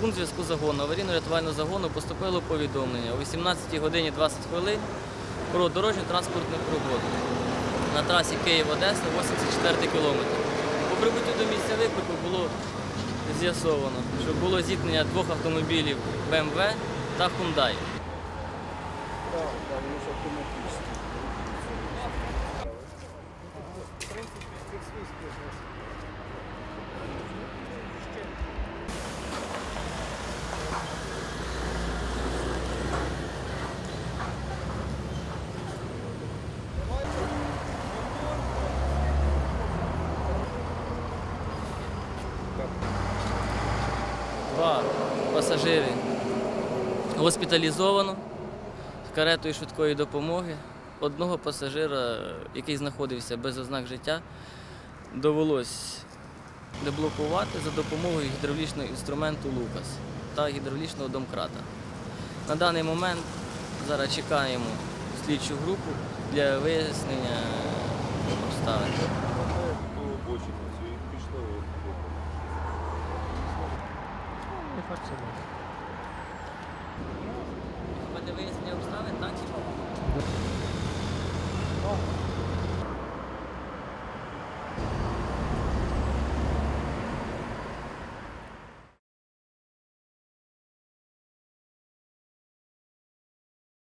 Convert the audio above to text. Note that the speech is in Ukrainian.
пункт зв'язку загону аварійно-рятувального загону поступило повідомлення о 18 годині 20 хвилин про дорожню транспортну пригоду на трасі Київ-Одеса 84 кілометр. По прибуттю до місця виклику було з'ясовано, що було зіткнення двох автомобілів BMW та Hyundai. Два пасажири госпіталізовано каретою швидкої допомоги. Одного пасажира, який знаходився без ознак життя, довелось деблокувати за допомогою гідравлічного інструменту Лукас та гідравлічного домкрата. На даний момент зараз чекаємо слідчу групу для вияснення обставин. Не факт, що може. Буде вияснення обставин, так? чи ні? Ну,